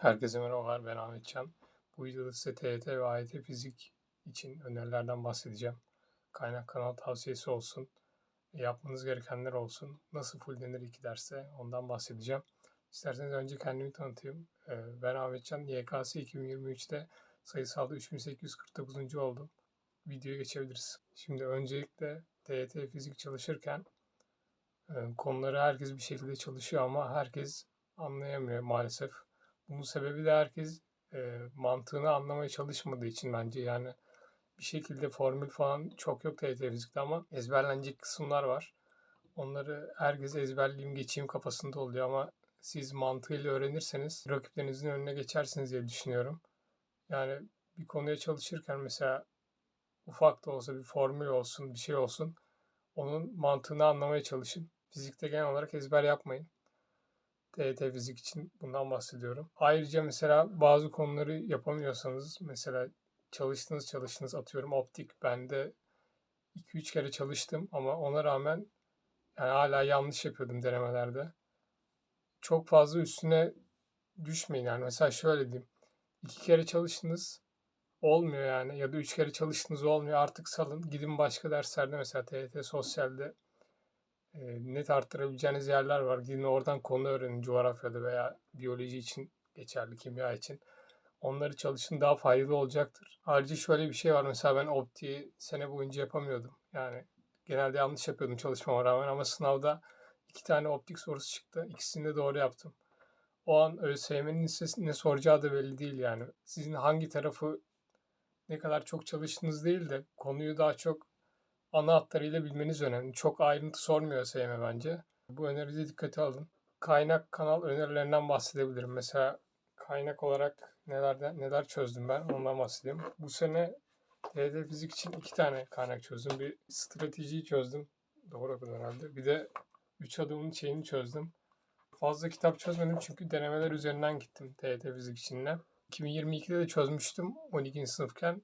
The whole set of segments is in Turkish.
Herkese merhabalar, ben Ahmetcan. Bu videoda size TYT ve AYT fizik için önerilerden bahsedeceğim. Kaynak kanal tavsiyesi olsun, yapmanız gerekenler olsun, nasıl fullenir iki derste ondan bahsedeceğim. İsterseniz önce kendimi tanıtayım. Ee, Ben Ahmetcan, YKS 2023'te sayısalda 3849. oldum. Videoya geçebiliriz. Şimdi öncelikle TYT fizik çalışırken e, konuları herkes bir şekilde çalışıyor ama herkes anlayamıyor maalesef. Bunun sebebi de herkes e, mantığını anlamaya çalışmadığı için bence yani bir şekilde formül falan çok yok TYT fizikte ama ezberlenecek kısımlar var. Onları herkes ezberleyeyim geçeyim kafasında oluyor ama siz mantığıyla öğrenirseniz rakiplerinizin önüne geçersiniz diye düşünüyorum. Yani bir konuya çalışırken mesela ufak da olsa bir formül olsun, bir şey olsun onun mantığını anlamaya çalışın. Fizikte genel olarak ezber yapmayın. TYT fizik için bundan bahsediyorum. Ayrıca mesela bazı konuları yapamıyorsanız mesela çalıştınız çalıştınız atıyorum optik bende 2-3 kere çalıştım ama ona rağmen yani hala yanlış yapıyordum denemelerde. Çok fazla üstüne düşmeyin yani mesela şöyle diyeyim. iki kere çalıştınız olmuyor yani ya da üç kere çalıştınız olmuyor artık salın gidin başka derslerde mesela TYT sosyalde net arttırabileceğiniz yerler var. Gidin oradan konu öğrenin coğrafyada veya biyoloji için geçerli, kimya için. Onları çalışın daha faydalı olacaktır. Ayrıca şöyle bir şey var. Mesela ben optiği sene boyunca yapamıyordum. Yani genelde yanlış yapıyordum çalışmama rağmen ama sınavda iki tane optik sorusu çıktı. İkisini de doğru yaptım. O an ÖSYM'nin ne soracağı da belli değil yani. Sizin hangi tarafı ne kadar çok çalıştığınız değil de konuyu daha çok ana hatlarıyla bilmeniz önemli. Çok ayrıntı sormuyor ÖSYM bence. Bu öneriyi dikkate alın. Kaynak kanal önerilerinden bahsedebilirim. Mesela kaynak olarak neler neler çözdüm ben ondan bahsedeyim. Bu sene TYT fizik için iki tane kaynak çözdüm. Bir stratejiyi çözdüm. Doğru okudum herhalde. Bir de üç adımın şeyini çözdüm. Fazla kitap çözmedim çünkü denemeler üzerinden gittim TYT fizik içinde. 2022'de de çözmüştüm 12. sınıfken.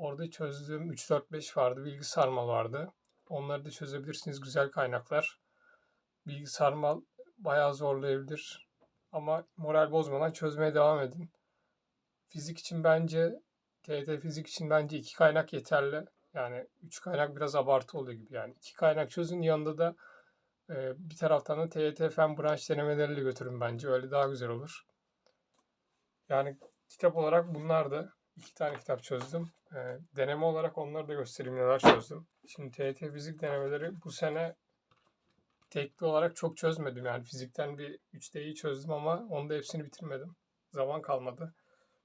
Orada çözdüğüm 3-4-5 vardı. Bilgi sarmal vardı. Onları da çözebilirsiniz. Güzel kaynaklar. Bilgi sarmal bayağı zorlayabilir. Ama moral bozmadan çözmeye devam edin. Fizik için bence TYT fizik için bence iki kaynak yeterli. Yani üç kaynak biraz abartı oluyor gibi. Yani iki kaynak çözün yanında da e, bir taraftan da TYT fen branş denemeleriyle götürün bence. Öyle daha güzel olur. Yani kitap olarak bunlar da iki tane kitap çözdüm. E, deneme olarak onları da göstereyim neler çözdüm. Şimdi TYT fizik denemeleri bu sene tekli olarak çok çözmedim. Yani fizikten bir 3D'yi çözdüm ama onda hepsini bitirmedim. Zaman kalmadı.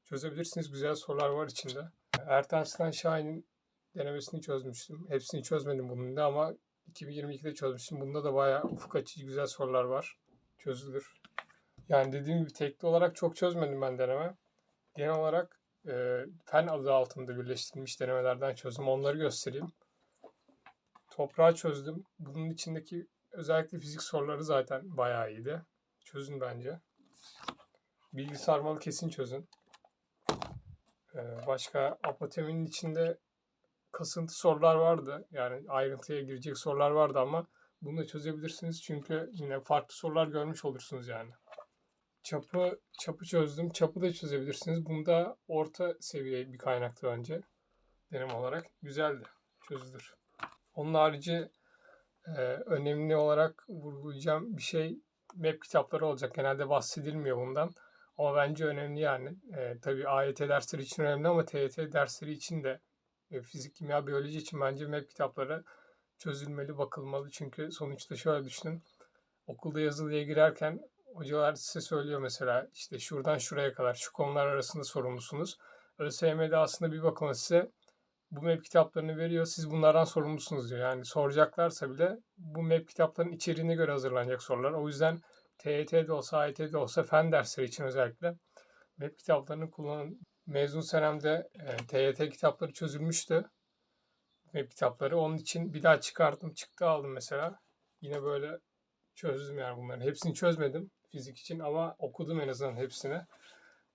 Çözebilirsiniz. Güzel sorular var içinde. Ertan Şahin'in denemesini çözmüştüm. Hepsini çözmedim bunun da ama 2022'de çözmüştüm. Bunda da bayağı ufuk açıcı güzel sorular var. Çözülür. Yani dediğim gibi tekli olarak çok çözmedim ben deneme. Genel olarak e, fen adı altında birleştirilmiş denemelerden çözdüm. Onları göstereyim. Toprağı çözdüm. Bunun içindeki özellikle fizik soruları zaten bayağı iyiydi. Çözün bence. Bilgi sarmalı kesin çözün. Ee, başka apoteminin içinde kasıntı sorular vardı. Yani ayrıntıya girecek sorular vardı ama bunu da çözebilirsiniz. Çünkü yine farklı sorular görmüş olursunuz yani. Çapı, çapı çözdüm. Çapı da çözebilirsiniz. Bunda orta seviye bir kaynaktı bence. Deneme olarak. Güzeldi. Çözülür. Onun harici e, önemli olarak vurgulayacağım bir şey map kitapları olacak. Genelde bahsedilmiyor bundan. Ama bence önemli yani. E, tabii AYT dersleri için önemli ama TYT dersleri için de e, fizik, kimya, biyoloji için bence map kitapları çözülmeli, bakılmalı. Çünkü sonuçta şöyle düşünün. Okulda yazılıya girerken hocalar size söylüyor mesela işte şuradan şuraya kadar şu konular arasında sorumlusunuz. ÖSYM'de aslında bir bakıma size bu map kitaplarını veriyor. Siz bunlardan sorumlusunuz diyor. Yani soracaklarsa bile bu map kitaplarının içeriğine göre hazırlanacak sorular. O yüzden TYT'de olsa, AYT'de olsa fen dersleri için özellikle map kitaplarını kullanın. Mezun senemde e, TYT kitapları çözülmüştü. Map kitapları. Onun için bir daha çıkardım. Çıktı aldım mesela. Yine böyle çözdüm yani bunların. Hepsini çözmedim fizik için ama okudum en azından hepsini.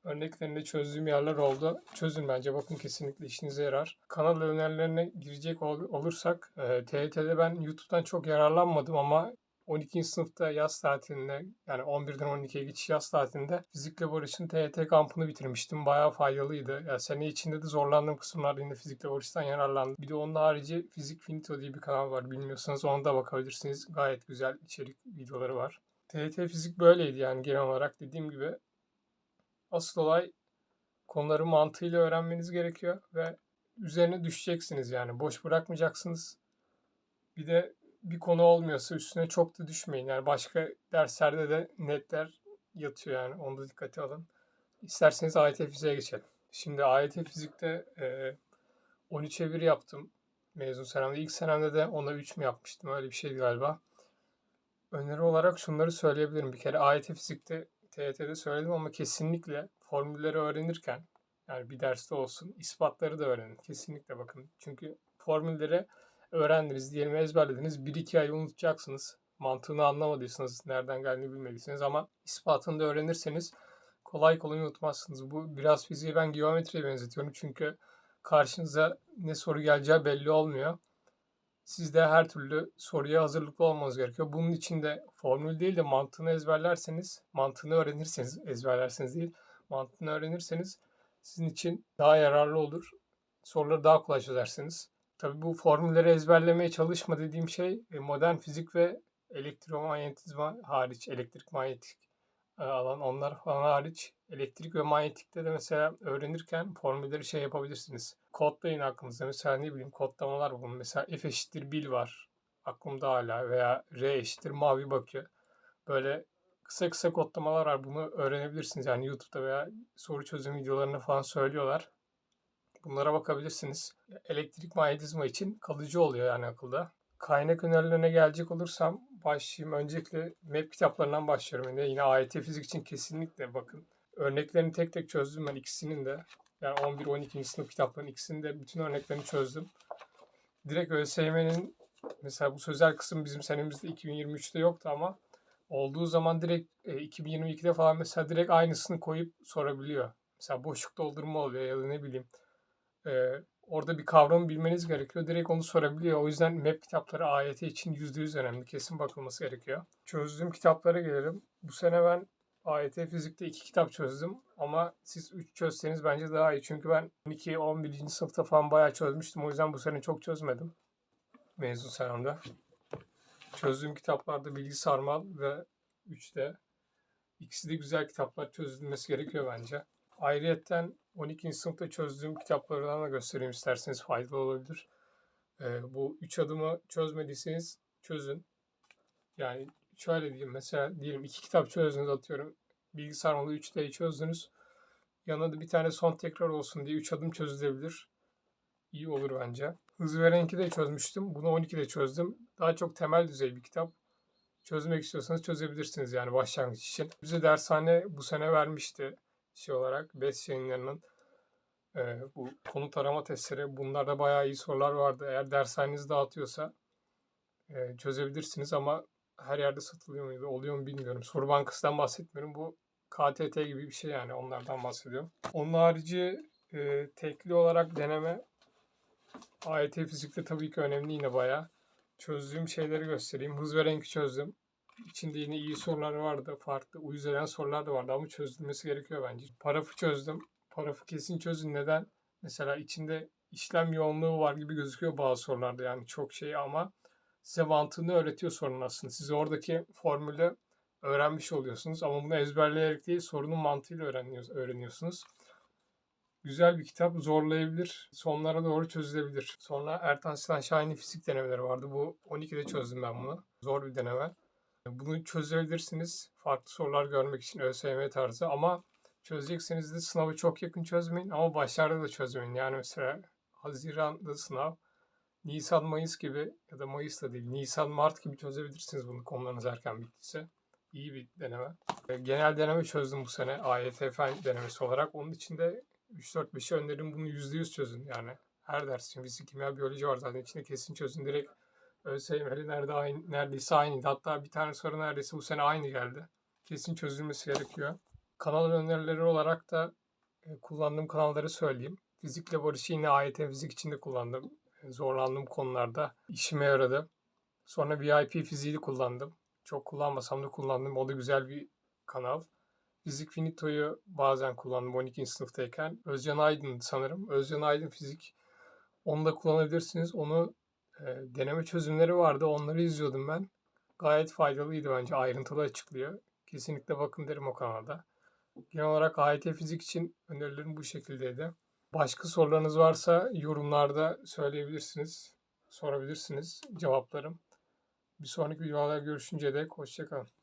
Örneklerinde çözdüğüm yerler oldu. Çözün bence. Bakın kesinlikle işinize yarar. Kanal önerilerine girecek ol- olursak e, TYT'de ben YouTube'dan çok yararlanmadım ama 12. sınıfta yaz tatilinde yani 11'den 12'ye geçiş yaz tatilinde fizikle barışın TYT kampını bitirmiştim. Bayağı faydalıydı. Yani sene içinde de zorlandığım kısımlarda yine fizikle barıştan yararlandım. Bir de onun harici Fizik Finito diye bir kanal var. Bilmiyorsanız ona da bakabilirsiniz. Gayet güzel içerik videoları var. TYT fizik böyleydi yani genel olarak dediğim gibi. Asıl olay konuları mantığıyla öğrenmeniz gerekiyor ve üzerine düşeceksiniz yani. Boş bırakmayacaksınız. Bir de bir konu olmuyorsa üstüne çok da düşmeyin. Yani başka derslerde de netler yatıyor yani. Onu da dikkate alın. İsterseniz AYT fiziğe geçelim. Şimdi AYT fizikte e, 13'e 1 yaptım mezun senemde. İlk senemde de ona 3 mü yapmıştım? Öyle bir şeydi galiba. Öneri olarak şunları söyleyebilirim. Bir kere AYT fizikte TYT'de söyledim ama kesinlikle formülleri öğrenirken yani bir derste olsun ispatları da öğrenin. Kesinlikle bakın. Çünkü formülleri öğrendiniz, diyelim ezberlediniz. 1-2 ay unutacaksınız. Mantığını anlamadıysanız, nereden geldiğini bilmediyseniz ama ispatını da öğrenirseniz kolay kolay unutmazsınız. Bu biraz fiziği ben geometriye benzetiyorum. Çünkü karşınıza ne soru geleceği belli olmuyor. Siz de her türlü soruya hazırlıklı olmanız gerekiyor. Bunun için de formül değil de mantığını ezberlerseniz, mantığını öğrenirseniz, ezberlerseniz değil, mantığını öğrenirseniz sizin için daha yararlı olur. Soruları daha kolay çözersiniz. Tabii bu formülleri ezberlemeye çalışma dediğim şey e, modern fizik ve elektromanyetizma hariç, elektrik manyetik alan onlar falan hariç elektrik ve manyetikte de mesela öğrenirken formülleri şey yapabilirsiniz. Kodlayın aklınızda. Mesela ne bileyim kodlamalar bulun. Mesela F eşittir bil var. Aklımda hala veya R eşittir mavi bakıyor. Böyle kısa kısa kodlamalar var. Bunu öğrenebilirsiniz. Yani YouTube'da veya soru çözüm videolarında falan söylüyorlar. Bunlara bakabilirsiniz. Elektrik manyetizma için kalıcı oluyor yani akılda. Kaynak önerilerine gelecek olursam başlayayım. Öncelikle MEP kitaplarından başlıyorum. Yani yine AYT fizik için kesinlikle bakın. Örneklerini tek tek çözdüm ben ikisinin de. Yani 11-12. sınıf kitaplarının ikisinin de bütün örneklerini çözdüm. Direkt ÖSYM'nin mesela bu sözel kısım bizim senemizde 2023'te yoktu ama olduğu zaman direkt e, 2022'de falan mesela direkt aynısını koyup sorabiliyor. Mesela boşluk doldurma oluyor ya da ne bileyim e, orada bir kavramı bilmeniz gerekiyor. Direkt onu sorabiliyor. O yüzden MEP kitapları AYT için %100 önemli. Kesin bakılması gerekiyor. Çözdüğüm kitaplara gelelim. Bu sene ben AYT fizikte iki kitap çözdüm ama siz 3 çözseniz bence daha iyi. Çünkü ben 12 11. sınıfta falan bayağı çözmüştüm. O yüzden bu sene çok çözmedim. Mezun senemde. Çözdüğüm kitaplarda Bilgi Sarmal ve 3'te. İkisi de güzel kitaplar çözülmesi gerekiyor bence. Ayrıyetten 12. sınıfta çözdüğüm kitaplardan da göstereyim isterseniz faydalı olabilir. Ee, bu üç adımı çözmediyseniz çözün. Yani şöyle diyeyim mesela diyelim iki kitap çözdünüz atıyorum. Bilgisayar malı 3D'yi çözdünüz. Yanına da bir tane son tekrar olsun diye 3 adım çözülebilir. İyi olur bence. Hızı veren 2'de çözmüştüm. Bunu 12'de çözdüm. Daha çok temel düzey bir kitap. Çözmek istiyorsanız çözebilirsiniz yani başlangıç için. Bize dershane bu sene vermişti şey olarak BES yayınlarının e, bu konut arama testleri bunlarda bayağı iyi sorular vardı. Eğer dershaneniz dağıtıyorsa e, çözebilirsiniz ama her yerde satılıyor muydu oluyor mu bilmiyorum. Soru bankasından bahsetmiyorum. Bu KTT gibi bir şey yani onlardan bahsediyorum. Onun harici e, tekli olarak deneme AYT fizikte tabii ki önemli yine bayağı. Çözdüğüm şeyleri göstereyim. Hız ve renk çözdüm. İçinde yine iyi sorular vardı. Farklı uyuz sorular da vardı ama çözülmesi gerekiyor bence. Parafı çözdüm. Parafı kesin çözün. Neden? Mesela içinde işlem yoğunluğu var gibi gözüküyor bazı sorularda. Yani çok şey ama size mantığını öğretiyor sorunun aslında. Siz oradaki formülü öğrenmiş oluyorsunuz ama bunu ezberleyerek değil sorunun mantığıyla öğreniyorsunuz. Güzel bir kitap. Zorlayabilir. Sonlara doğru çözülebilir. Sonra Ertan Sinan Şahin'in fizik denemeleri vardı. Bu 12'de çözdüm ben bunu. Zor bir deneme. Bunu çözebilirsiniz. Farklı sorular görmek için ÖSYM tarzı ama çözecekseniz de sınavı çok yakın çözmeyin ama başlarda da çözmeyin. Yani mesela Haziran'da sınav, Nisan, Mayıs gibi ya da Mayıs da değil, Nisan, Mart gibi çözebilirsiniz bunu konularınız erken bittiyse. İyi bir deneme. Genel deneme çözdüm bu sene AYT denemesi olarak. Onun içinde 3-4-5'i öneririm bunu %100 çözün yani. Her ders için fizik, kimya, biyoloji var zaten içinde kesin çözün. Direkt ÖSYM'li nerede aynı, neredeyse aynıydı. Hatta bir tane soru neredeyse bu sene aynı geldi. Kesin çözülmesi gerekiyor. Kanal önerileri olarak da e, kullandığım kanalları söyleyeyim. Fizikle Barış'ı yine AYT fizik içinde kullandım. E, zorlandığım konularda işime yaradı. Sonra VIP fiziği kullandım. Çok kullanmasam da kullandım. O da güzel bir kanal. Fizik Finito'yu bazen kullandım 12. sınıftayken. Özcan Aydın sanırım. Özcan Aydın Fizik. Onu da kullanabilirsiniz. Onu deneme çözümleri vardı. Onları izliyordum ben. Gayet faydalıydı bence. Ayrıntılı açıklıyor. Kesinlikle bakın derim o kanalda. Genel olarak AYT Fizik için önerilerim bu şekildeydi. Başka sorularınız varsa yorumlarda söyleyebilirsiniz. Sorabilirsiniz. Cevaplarım. Bir sonraki videolarda görüşünceye dek hoşçakalın.